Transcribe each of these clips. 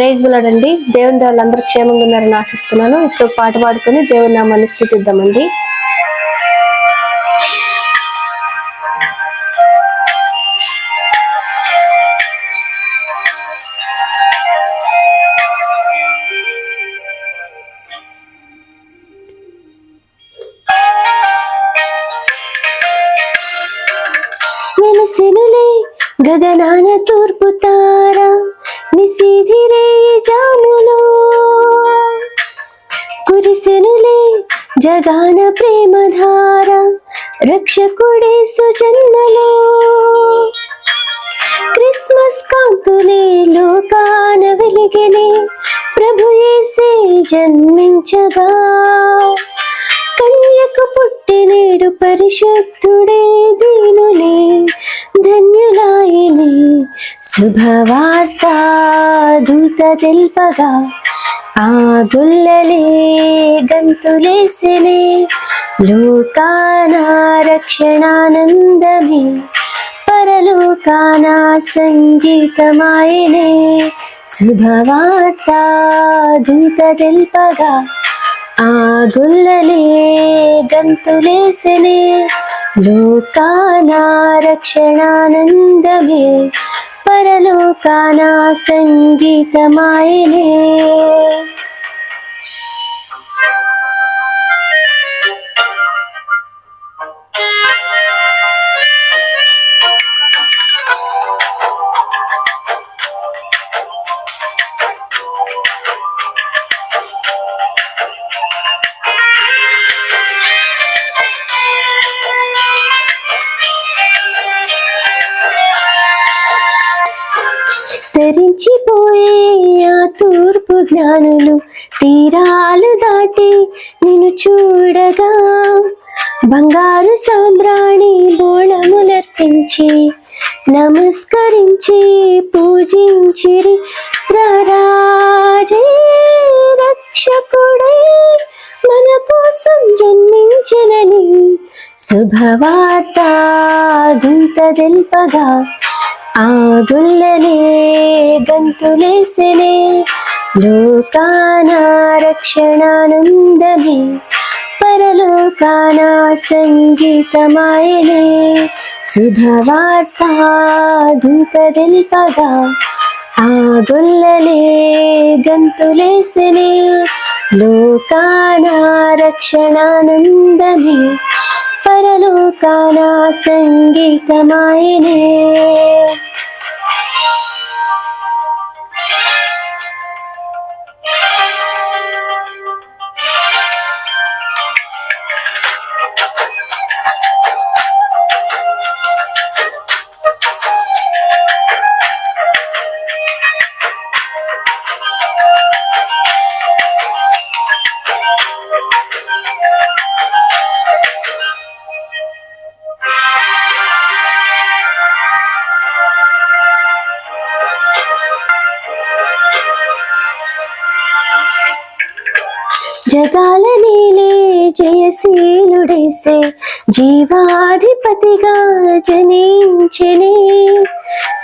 Praise దండి దేవుని దేవుళ్ళు అందరూ క్షేమంగా ఉన్నారని ఆశిస్తున్నాను. ఇప్పుడు పాట పాడుకొని దేవుని నామాన్ని స్థుతిద్దామండి. గగనాన తూర్పు తారా నిసిధిరే జాములు. కురిసెనులే జగాన ప్రేమధార రక్షకుడే సుజన్మలో. క్రిస్మస్ కాంతులే లోకాన వెలిగెనే ప్రభుయేసే జన్మించగా. కన్యకు పుట్టినేడు పరిశుద్ధుడే దీనులే ధన్యులాయనే శుభవార్త దూత తెల్పగా ఆ గుల్లలే గంతులేసినే లోకాన రక్షణానందమే పరలోకాన సంగీతమాయనే. శుభవార్త దూత తెల్పగా ఆ గుల్లలే గంతులేసనే లోకానా రక్షణానందమే పరలోకానా సంగీతమాయనే. తరించిపోయే ఆ తూర్పు జ్ఞానులు తీరాలు దాటి నిన్ను చూడగా. బంగారు సాంబ్రాణి బోళములర్పించి నమస్కరించి పూజించిరి ప్రరాజే రక్షకుడే మన కోసం జన్మించినని శుభవార్త దూత తెల్పగా. ఆగుల్లనే గుల్లలే గంతులేసెనే లోకాన రక్షణానందమే పరలోకాన సంగీతమాయనే శుభవార్త దూత తెల్పగా ఆ గుల్లలే లోకాన రక్షణానందమే పరలోకాన సంగీతమాయనే నీలే జయశీలుడేసే జీవాధిపతిగా జనించనే.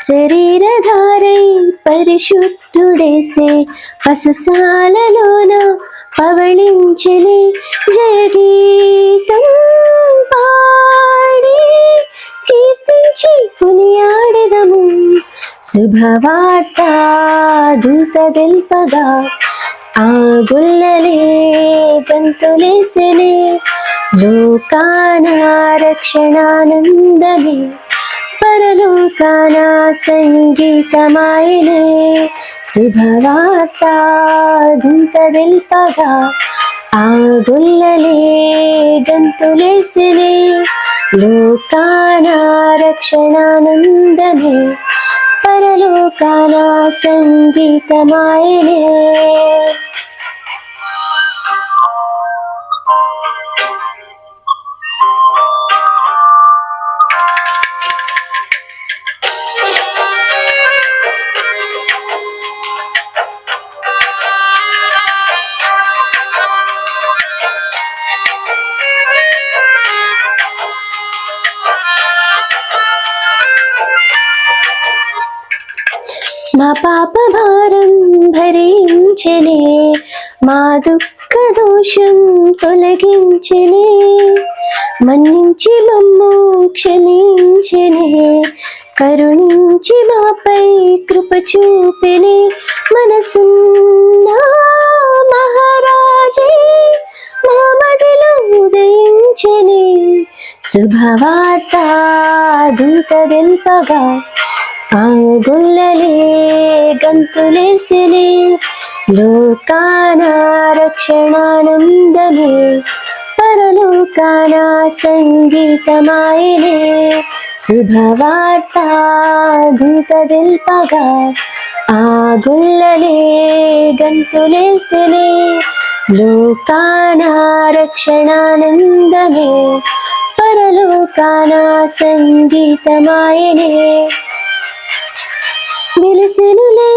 శరీరధారై పరిశుద్ధుడేసే పశుశాలలోన పవళించనే. జయగీతం పాడి కీర్తించి కొనియాడదము. శుభవార్త దూత తెల్పగా ఆ గుల్లలే గంతులేసెనే లోకాన రక్షణానందమే పరలోకాన సంగీతమాయనే. శుభవార్త దుంతదిల్పగా ఆ గుల్లలే గంతులేసెనే లోకాన రక్షణానందమే పరలోకాన సంగీతమాయనే మా పాప భారం భరించనే మా దుఃఖ దోషం తొలగించనే మన్నించి మమ్ము క్షమించనే కరుణించి మాపై కృప చూపెనే మనసున్న మహారాజే మా మదిలో ఉదయించనే. శుభవార్త దూత దిల్పగా ఆ గుల్లలే లోకాన రక్షణానందమే పరలోకాన సంగీతమాయనే శుభవార్త దూత దిల్పగా ఆ గుల్లలే గంతులేసినే లోకాన రక్షణానందమే పరలోకాన సంగీతమాయనే వెలిసెనులే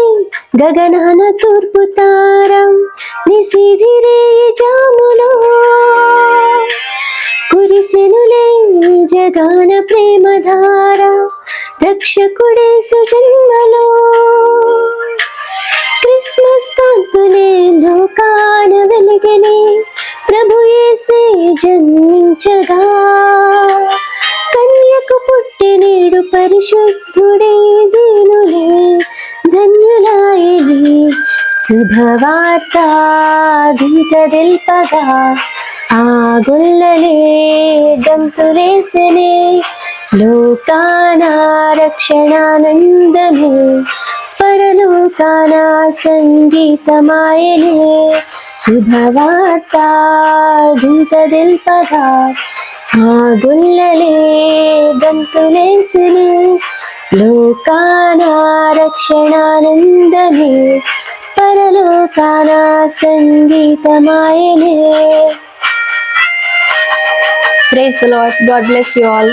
గగనాన తూర్పు తారం నిసిదిరే జాములో. కురిసెనులే జగాన ప్రేమధార రక్షకుడే సుజన్మలో. క్రిస్మస్ కాంతులే లోకాన వెలిగనే ప్రభుయేసే జన్మించగా. నేడు పరిశుద్ధుడే దీనులే ధన్యులాయని. శుభవార్త దూత దిల్పగా ఆ గుల్లలే గంతులేసనే లోకానా రక్షణానందమే పరలోకాన సంగీతమాయనే. శుభవార్త దూత దిల్పగా ఆ గుల్లలే గంతులేసిని లోకానా రక్షణానందమే పరలోకానా సంగీతమాయనే. Praise the Lord God bless you all.